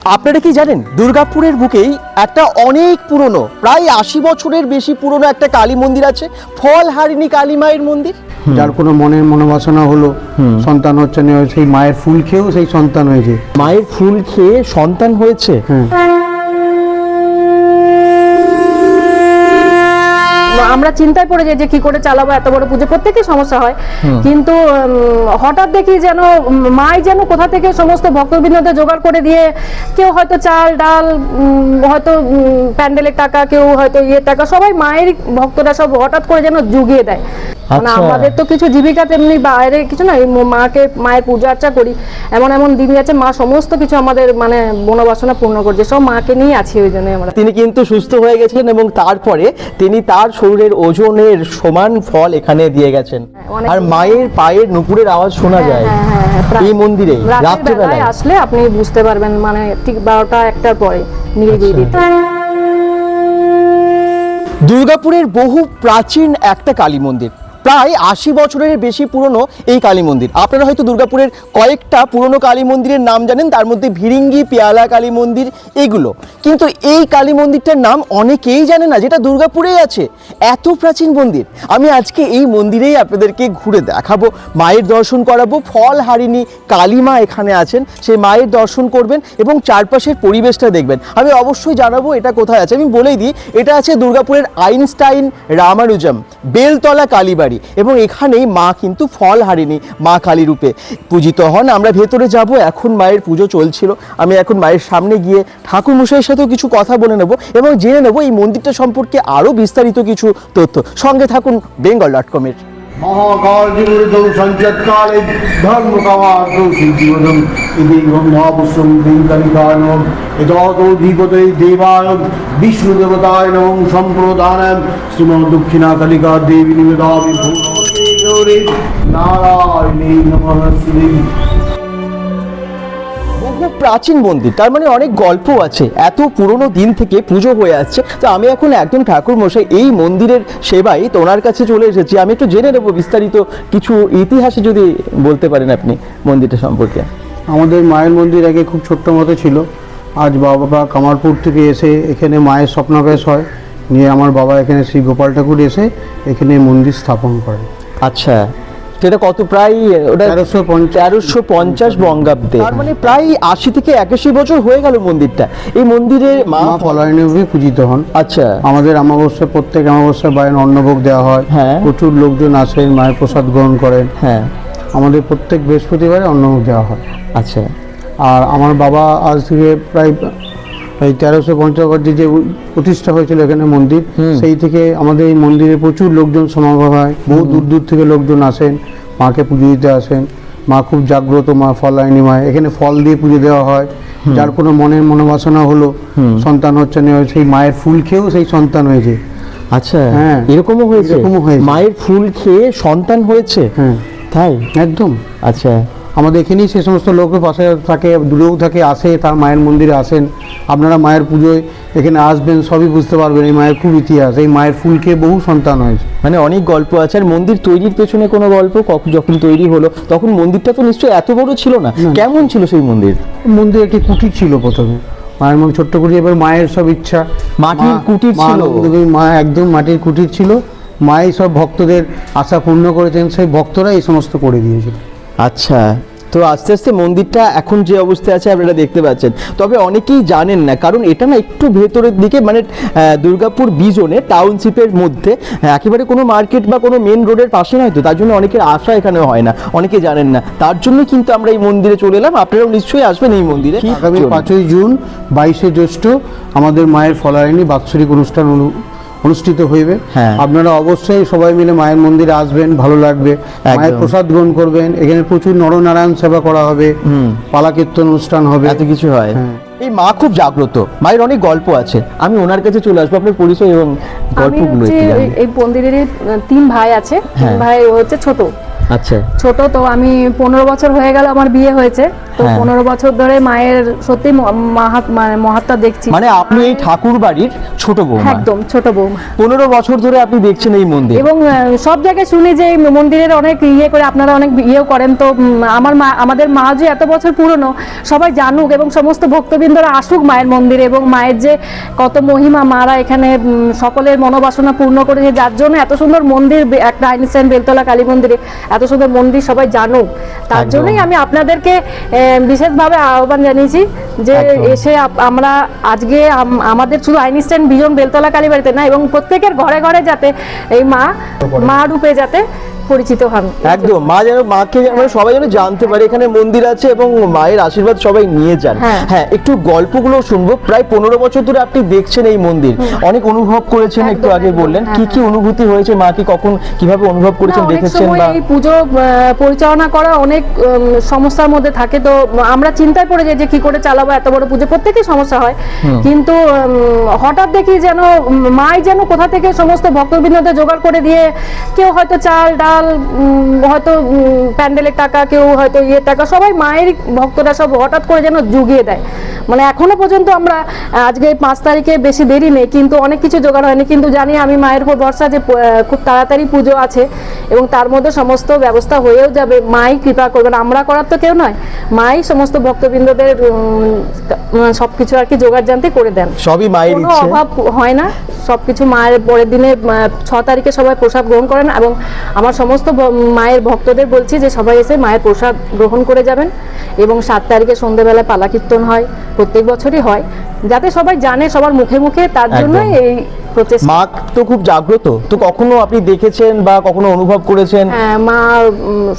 আপনারা কি জানেন দুর্গাপুরের বুকেই একটা অনেক পুরনো প্রায় আশি বছরের বেশি পুরনো একটা কালী মন্দির আছে ফল হারিণী কালী মায়ের মন্দির? যার কোনো মনের মনোবাসনা হলো সন্তান হচ্ছে না সেই মায়ের ফুল খেয়েও সেই সন্তান হয়েছে। মায়ের ফুল খেয়ে সন্তান হয়েছে? হ্যাঁ। আমরা চিন্তায় পড়ে যাই যে কি করে চালাবো এত বড় পুজো প্রত্যেকে সমস্যা হয়। কিন্তু হঠাৎ দেখি যেন মাই যেন কোথা থেকে সমস্ত ভক্তবৃন্দদের জোগাড় করে দিয়ে কেউ হয়তো চাল ডাল হয়তো প্যান্ডেলের টাকা কেউ হয়তো ইয়ের টাকা সবাই মায়ের ভক্তরা সব হঠাৎ করে যেন জুগিয়ে দেয়। মানে আচ্ছা। আমাদের তো কিছু জীবিকা তেমনি বাইরে কিছু না মাকে মায়ের পূজা আর্চা করি এমন এমন দিন আছে মা সমস্ত কিছু আমাদের মানে মনোবাসনা পূর্ণ করছে সব মাকে নিয়ে আছি ওই জন্য আমরা। তিনি কিন্তু সুস্থ হয়ে গেছেন এবং তারপরে তিনি তার শরীরের ওজনের সমান ফল এখানে দিয়ে গেছেন। আর মায়ের পায়ের নুপুরের আওয়াজ শোনা যায় হ্যাঁ, হ্যাঁ, হ্যাঁ, এই মন্দিরে রাতের রাত্রিবেলায়। বেলায় আসলে আপনি বুঝতে পারবেন মানে ঠিক বারোটা একটার পরে নিরিবিলিতে দুর্গাপুরের বহু প্রাচীন একটা কালী মন্দির। প্রায় আশি বছরের বেশি পুরনো এই কালী মন্দির। আপনারা হয়তো দুর্গাপুরের কয়েকটা পুরনো কালী মন্দিরের নাম জানেন, তার মধ্যে ভিরিঙ্গি, পেয়ালা কালী মন্দির এগুলো। কিন্তু এই কালী মন্দিরটার নাম অনেকেই জানে না, যেটা দুর্গাপুরেই আছে। এত প্রাচীন মন্দির। আমি আজকে এই মন্দিরেই আপনাদেরকে ঘুরে দেখাবো, মায়ের দর্শন করাবো। ফল হারিণী কালী মা এখানে আছেন, সেই মায়ের দর্শন করবেন এবং চারপাশের পরিবেশটা দেখবেন। আমি অবশ্যই জানাব এটা কোথায় আছে। আমি বলেই দিই, এটা আছে দুর্গাপুরের আইনস্টাইন রামানুজম, বেলতলা কালীবাড়ি। এবং এখানেই মা কিন্তু ফল হারেনি, মা কালী রূপে। পূজিত হন, আমরা ভেতরে যাব, এখন মায়ের পুজো চলছিল। আমি এখন মায়ের সামনে গিয়ে ঠাকুর মশাইয়ের সাথেও কিছু কথা বলে নেব এবং জেনে নেব এই মন্দিরটা সম্পর্কে আরও বিস্তারিত কিছু তথ্য। সঙ্গে থাকুন বেঙ্গল ডট কমের মহাকালজিবৃতৌ সঞ্চৎকালে ধর্মকামার্থৌ সিদ্ধিবদম ইতি ব্রহ্মাপুষ্যং দেবকালিকানম এততো ধীপতে দেবায় বিষ্ণুদেবতায় নমঃ। সম্প্রদানায় শ্রীমৎ দক্ষিণা কালিকা দেবী নিবেদামি ভূমে নারায়ণী নমস্তে বহু প্রাচীন মন্দির তার মানে অনেক গল্প আছে। এত পুরনো দিন থেকে পুজো হয়ে আসছে তো আমি এখন একজন ঠাকুর মশাই এই মন্দিরের সেবাই তো ওনার কাছে চলে এসেছি। আমি একটু জেনে নেব বিস্তারিত কিছু ইতিহাসে যদি বলতে পারেন আপনি মন্দিরটা সম্পর্কে। আমাদের মায়ের মন্দির আগে খুব ছোট্ট মতো ছিল। আজ বাবা কামারপুর থেকে এসে এখানে মায়ের স্বপ্নাবেশ হয়। নিয়ে আমার বাবা এখানে শ্রী গোপাল ঠাকুর এসে এখানে মন্দির স্থাপন করেন। আচ্ছা সেটা কত? প্রায় ওটা তেরোশো পঞ্চাশ। বঙ্গাব্দে। তার মানে প্রায় আশি থেকে একাশি বছর হয়ে গেল মন্দিরটা। এই মন্দিরে মা মা পূজিত হন। আচ্ছা। আমাদের অমাবস্যা প্রত্যেক অমাবস্যায় মায়ের অন্নভোগ দেওয়া হয়। হ্যাঁ। প্রচুর লোকজন আসেন মায়ের প্রসাদ গ্রহণ করেন। হ্যাঁ। আমাদের প্রত্যেক বৃহস্পতিবারে অন্নভোগ দেওয়া হয়। আচ্ছা। আর আমার বাবা আজ থেকে প্রায় এই তেরোশো পঞ্চাশ যে প্রতিষ্ঠা হয়েছিল এখানে মন্দির সেই থেকে আমাদের এই মন্দিরে প্রচুর লোকজন সমাগম হয়। বহু দূর দূর থেকে লোকজন আসেন মাকে পুজো দিতে আসেন। মা খুব জাগ্রত মা ফলায়নি মা এখানে ফল দিয়ে পুজো দেওয়া হয়। যার কোনো মনের মনোবাসনা হলো সন্তান হচ্ছে না সেই মায়ের ফুল খেয়েও সেই সন্তান হয়েছে। আচ্ছা হ্যাঁ। এরকমও হয়েছে? এরকমও হয়েছে। মায়ের ফুল খেয়ে সন্তান হয়েছে? হ্যাঁ। তাই? একদম। আচ্ছা। আমাদের এখানেই সে সমস্ত লোকের পাশে থাকে দূরেও থাকে আসে তার মায়ের মন্দিরে আসেন। আপনারা মায়ের পুজোয় এখানে আসবেন সবই বুঝতে পারবেন এই মায়ের খুব ইতিহাস এই মায়ের ফুলকে বহু সন্তান হয়েছে। মানে অনেক গল্প আছে আর মন্দির তৈরির পেছনে কোনো গল্প যখন তৈরি হলো তখন মন্দিরটা তো নিশ্চয়ই এত বড় ছিল না। কেমন ছিল সেই মন্দির? মন্দির একটি কুটির ছিল প্রথমে। মায়ের মধ্যে ছোট্ট কুটির এবার মায়ের সব ইচ্ছা। মাটির কুটির ছিল? মা একদম মাটির কুটির ছিল। মাই সব ভক্তদের আশা পূর্ণ করেছেন সেই ভক্তরা এই সমস্ত করে দিয়েছিল। আচ্ছা তো আস্তে আস্তে মন্দিরটা এখন যে অবস্থায় আছে আপনারা দেখতে পাচ্ছেন। তবে অনেকেই জানেন না কারণ এটা না একটু ভেতরের দিকে মানে দুর্গাপুর বিজনে টাউনশিপের মধ্যে হ্যাঁ, একেবারে কোনো মার্কেট বা কোনো মেন রোডের পাশে নয় তো তার জন্য অনেকের আশা এখানে হয় না অনেকে জানেন না। তার জন্য কিন্তু আমরা এই মন্দিরে চলে এলাম আপনারাও নিশ্চয়ই আসবেন এই মন্দিরে। পাঁচই জুন বাইশে জ্যৈষ্ঠ আমাদের মায়ের ফলায়নী বাৎসরিক অনুষ্ঠান অনু- অনুষ্ঠিত হইবে। হ্যাঁ। আপনারা অবশ্যই সবাই মিলে মায়ের মন্দিরে আসবেন ভালো লাগবে। মায়ের প্রসাদ গ্রহণ করবেন। এখানে প্রচুর নরনারায়ণ সেবা করা হবে। পালা কীর্তন অনুষ্ঠান হবে। এত কিছু হয়। হ্যাঁ। এই মা খুব জাগ্রত। মায়ের অনেক গল্প আছে। আমি ওনার কাছে চলে আসব। আপনার পরিচয় এবং গল্পগুলো। এই- মন্দিরের তিন ভাই আছে। তিন হ্যাঁ। ভাই হচ্ছে ছোট। আচ্ছা। ছোট তো আমি পনেরো বছর হয়ে গেল আমার বিয়ে হয়েছে। তো হ্যাঁ। পনেরো বছর ধরে মায়ের সত্যি মানে মহাত্মা দেখছি। মানে আপনি এই ঠাকুর বাড়ির ছোট বৌমা। একদম ছোট বৌমা। পনেরো বছর ধরে আপনি দেখছেন এই মন্দির। এবং সব জায়গায় শুনি যে মন্দিরের অনেক ইয়ে করে আপনারা অনেক ইয়েও করেন। তো আমার মা আমাদের মা যে এত বছর পুরনো সবাই জানুক এবং সমস্ত ভক্তবৃন্দরা আসুক মায়ের মন্দিরে এবং মায়ের যে কত মহিমা মারা এখানে সকলের মনোবাসনা পূর্ণ করেছে যার জন্য এত সুন্দর মন্দির একটা আইনস্টাইন বেলতলা কালী মন্দিরে এত সুন্দর মন্দির সবাই জানুক। তার জন্যই আমি আপনাদেরকে বিশেষভাবে আহ্বান জানিয়েছি যে এসে আমরা আজকে আমাদের শুধু আইনস্টাইন বিজন বেলতলা কালীবাড়িতে না এবং প্রত্যেকের ঘরে ঘরে যাতে এই মা মা রূপে যাতে পরিচিত হন। একদম। মা যেন মাকে যেন- মানে সবাই যেন জানতে পারে। এখানে মন্দির আছে এবং মায়ের আশীর্বাদ সবাই নিয়ে যান। হ্যাঁ। হ্যাঁ একটু গল্পগুলো শুনব। প্রায় পনেরো বছর ধরে আপনি দেখছেন এই মন্দির। অনেক অনুভব করেছেন একটু আগে বললেন। কি কি অনুভূতি হয়েছে? মাকে কখন কীভাবে অনুভব করেছেন দেখেছেন বা এই পুজো পরিচালনা করা অনেক সমস্যার মধ্যে থাকে। তো আমরা চিন্তায় পড়ে যাই যে কি করে চালাবো এত বড় পুজো প্রত্যেকই সমস্যা হয়। কিন্তু হঠাৎ দেখি যেন মাই যেন কোথা থেকে সমস্ত ভক্তবৃন্দদের জোগাড় করে দিয়ে কেউ হয়তো চাল ডাল উম, হয়তো প্যান্ডেলের টাকা কেউ হয়তো ইয়ের টাকা সবাই মায়ের ভক্তরা সব হঠাৎ করে যেন জুগিয়ে দেয়। মানে এখনও পর্যন্ত আমরা আজকে পাঁচ তারিখে বেশি দেরি নেই কিন্তু অনেক কিছু জোগাড় হয়নি। কিন্তু জানি আমি মায়ের উপর ভরসা যে খুব তাড়াতাড়ি পুজো আছে এবং তার মধ্যে সমস্ত ব্যবস্থা হয়েও যাবে। মাই কৃপা করবেন। আমরা করার তো কেউ নয়। মাই সমস্ত ভক্তবৃন্দদের সবকিছু আর কি জোগাড় জানতে করে দেন। সবই মায়ের অভাব হয় না। সবকিছু মায়ের পরের দিনে ছ তারিখে সবাই প্রসাদ গ্রহণ করেন এবং আমার সমস্ত মায়ের ভক্তদের বলছি যে সবাই এসে মায়ের প্রসাদ গ্রহণ করে যাবেন এবং সাত তারিখে সন্ধ্যেবেলায় পালা কীর্তন হয়। প্রত্যেক বছরই হয়। যাতে সবাই জানে সবার মুখে মুখে তার জন্য জন্যই এই প্রচেষ্টা। মা তো খুব জাগ্রত। তো কখনো আপনি দেখেছেন বা কখনো অনুভব করেছেন? হ্যাঁ, মা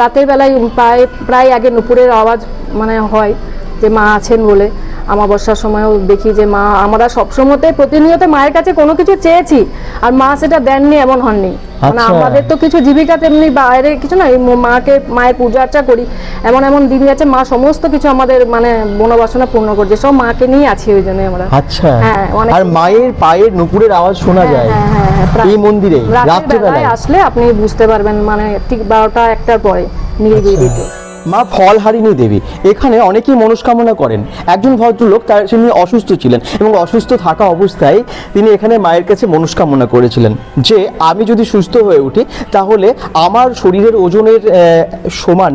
রাতের বেলায় প্রায় প্রায় আগে নুপুরের আওয়াজ মানে হয় যে মা আছেন বলে। আমাবস্যার সময়ও দেখি যে মা আমরা সবসময়তে প্রতিনিয়ত মায়ের কাছে কোনো কিছু চেয়েছি আর মা সেটা দেননি এমন হননি। মানে আচ্ছা। আমাদের তো কিছু জীবিকা তেমনি বাইরে কিছু না মাকে মায়ের পূজা আর্চা করি এমন এমন দিন যাচ্ছে মা সমস্ত কিছু আমাদের মানে মনোবাসনা পূর্ণ করছে সব মাকে নিয়ে আছি ওই জন্য আমরা। আচ্ছা। হ্যাঁ, আর মায়ের পায়ের নুপুরের আওয়াজ শোনা যায় হ্যাঁ, হ্যাঁ, হ্যাঁ, এই মন্দিরে রাত্রিবেলায় আসলে আপনি বুঝতে পারবেন মানে ঠিক বারোটা একটার পরে নিরিবিলিতে মা ফলহারিণী দেবী। এখানে অনেকেই মনস্কামনা করেন। একজন ভদ্রলোক তার তিনি অসুস্থ ছিলেন এবং অসুস্থ থাকা অবস্থায় তিনি এখানে মায়ের কাছে মনস্কামনা করেছিলেন যে আমি যদি সুস্থ হয়ে উঠি তাহলে আমার শরীরের ওজনের সমান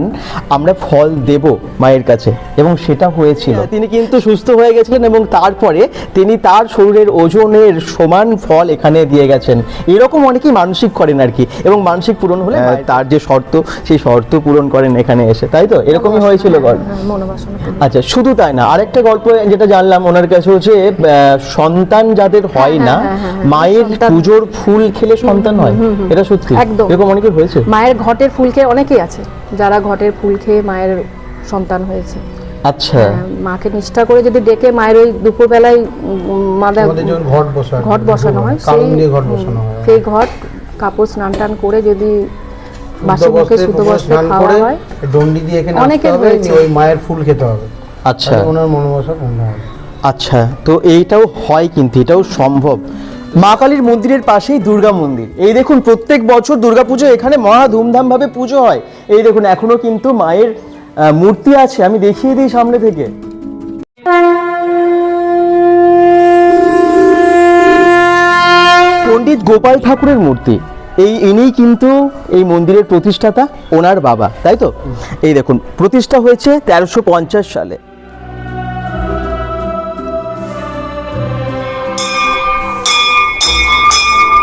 আমরা ফল দেব মায়ের কাছে। এবং সেটা হয়েছিল। তিনি কিন্তু সুস্থ হয়ে গেছিলেন এবং তারপরে তিনি তার শরীরের ওজনের সমান ফল এখানে দিয়ে গেছেন। এরকম অনেকেই মানসিক করেন আর কি এবং মানসিক পূরণ হলে তার যে শর্ত সেই শর্ত পূরণ করেন এখানে এসে। তাই তো? এরকমই হয়েছিল গল্প। হ্যাঁ। আচ্ছা শুধু তাই না আরেকটা গল্প যেটা জানলাম ওনার কাছে হচ্ছে সন্তান যাদের হয় না হ্যাঁ, হ্যাঁ, হ্যাঁ, মায়ের পুজোর ফুল খেলে সন্তান হয়। এটা সত্যি? একদম। এরকম অনেকের হয়েছে? মায়ের ঘটের ফুল খেয়ে অনেকেই আছে যারা ঘটের ফুল খেয়ে মায়ের সন্তান হয়েছে। আচ্ছা। মাকে নিষ্ঠা করে যদি ডেকে মায়ের ওই দুপুরবেলায় মাদা ঘট হয় বসানো হয় সেই ঘট কাপড় স্নান টান করে যদি বাসি মুখে পুকুরে বস্ত্রে খাওয়া হয়। দণ্ডি দিয়ে এখানে অনেকের হয়েছে। ওই মায়ের ফুল খেতে হবে। আচ্ছা। ওনার মনোবাসা পূর্ণ হবে। আচ্ছা তো এইটাও হয় কিন্তু এটাও সম্ভব। মা কালীর মন্দিরের পাশেই দুর্গা মন্দির। এই দেখুন প্রত্যেক বছর দুর্গাপুজো এখানে মহা ধুমধাম ভাবে পুজো হয়। এই দেখুন এখনও কিন্তু মায়ের মূর্তি আছে। আমি দেখিয়ে দিই সামনে থেকে। পণ্ডিত গোপাল ঠাকুরের মূর্তি। এই ইনিই কিন্তু এই মন্দিরের প্রতিষ্ঠাতা ওনার বাবা তাই তো? এই দেখুন প্রতিষ্ঠা হয়েছে তেরোশো সালে।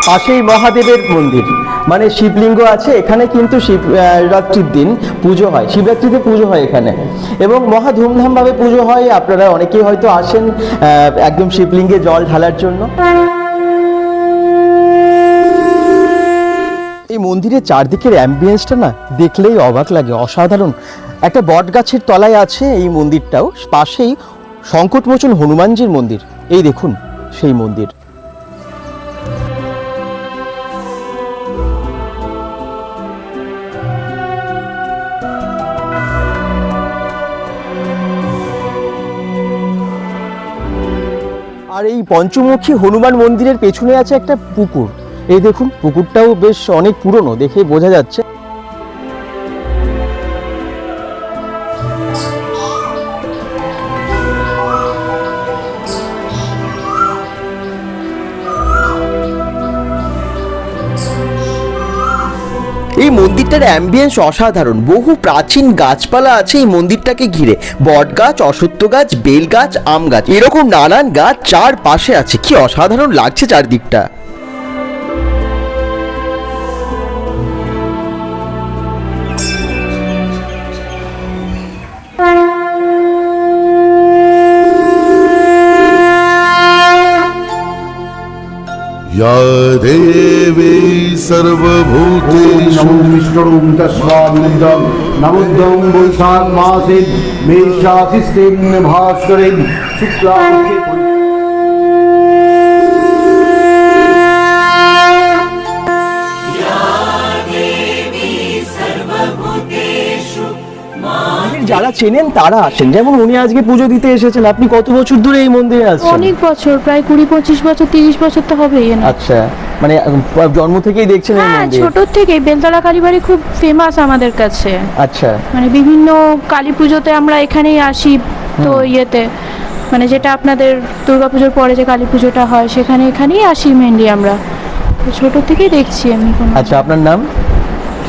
পাশেই মহাদেবের মন্দির। মানে শিবলিঙ্গ আছে এখানে কিন্তু শিব আহ, রাত্রির দিন পুজো হয় শিবরাত্রিতে পুজো হয় এখানে। এবং মহা ধুমধামভাবে পুজো হয় আপনারা অনেকেই হয়তো আসেন একদম শিবলিঙ্গে জল ঢালার জন্য। মন্দিরের চারদিকের অ্যাম্বিয়েন্সটা না দেখলেই অবাক লাগে, অসাধারণ। একটা বট গাছের তলায় আছে এই মন্দিরটাও, পাশেই সংকটমোচন হনুমানজির মন্দির। এই দেখুন সেই মন্দির। আর এই পঞ্চমুখী হনুমান মন্দিরের পেছনে আছে একটা পুকুর। এই দেখুন, পুকুরটাও বেশ অনেক পুরনো দেখে বোঝা যাচ্ছে। এই মন্দিরটার অ্যাম্বিয়েন্স অসাধারণ। বহু প্রাচীন গাছপালা আছে এই মন্দিরটাকে ঘিরে। বট গাছ অসত্য গাছ, বেল গাছ, আম গাছ, এরকম নানান গাছ চারপাশে আছে। কি অসাধারণ লাগছে চারদিকটা। या देवी सर्वभूतेषु। विष्णुरुन्तस्वामिन्दं नमुद्धं वैशाखमासीत् मेषासिस्तेम्य भास्करेन् शुक्लां যারা চেনেন তারা আসেন। যেমন উনি আজকে পুজো দিতে এসেছেন আপনি কত বছর ধরে এই মন্দিরে আছেন? অনেক বছর প্রায় কুড়ি পঁচিশ বছর তিরিশ বছর তো হবেই আচ্ছা মানে জন্ম থেকেই দেখছেন এই হ্যাঁ মন্দির? ছোট থেকে বেলতলা কালীবাড়ি খুব ফেমাস আমাদের কাছে। আচ্ছা। মানে বিভিন্ন কালী পুজোতে আমরা এখানেই আসি তো ইয়েতে। মানে যেটা আপনাদের দুর্গাপুজোর পরে যে কালী পুজোটা হয় সেখানে এখানেই আসি মেনলি আমরা। ছোট থেকেই দেখছি আমি আচ্ছা আপনার নাম?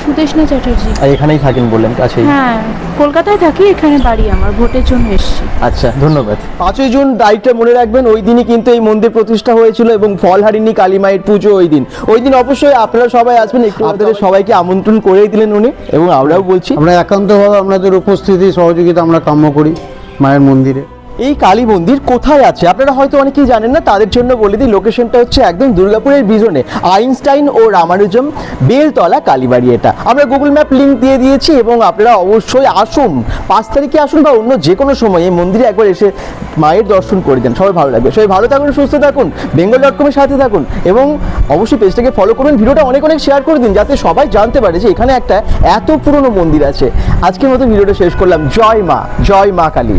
সুদেশনা চ্যাটার্জি। আর এখানেই থাকেন বললেন কাছেই? হ্যাঁ কলকাতায় থাকি এখানে বাড়ি আমার ভোটের জন্য এসছি। আচ্ছা ধন্যবাদ। পাঁচই জুন তারিখটা মনে রাখবেন ওই দিনই কিন্তু এই মন্দির প্রতিষ্ঠা হয়েছিল এবং ফলহারিণী কালী মায়ের পুজো ওই দিন। ওই দিন অবশ্যই আপনারা সবাই আসবেন একটু আপনাদের সবাইকে আমন্ত্রণ করেই দিলেন উনি এবং আমরাও বলছি। আমরা একান্তভাবে আপনাদের উপস্থিতি সহযোগিতা আমরা কাম্য করি মায়ের মন্দিরে। এই কালী মন্দির কোথায় আছে? আপনারা হয়তো অনেকেই জানেন না, তাদের জন্য বলে দিই লোকেশনটা হচ্ছে একদম দুর্গাপুরের বিজনে আইনস্টাইন ও রামানুজম বেলতলা কালীবাড়ি এটা। আমরা গুগল ম্যাপ লিংক দিয়ে দিয়েছি এবং আপনারা অবশ্যই আসুন। পাঁচ তারিখে আসুন বা অন্য যে কোনো সময় এই মন্দিরে একবার এসে মায়ের দর্শন করে যান সবাই ভালো লাগবে সবাই ভালো থাকুন, সুস্থ থাকুন বেঙ্গল ডট কমের সাথে থাকুন এবং অবশ্যই পেজটাকে ফলো করুন। ভিডিওটা অনেক অনেক শেয়ার করে দিন যাতে সবাই জানতে পারে যে এখানে একটা এত পুরনো মন্দির আছে। আজকের মতো ভিডিওটা শেষ করলাম। জয় মা জয় মা কালী।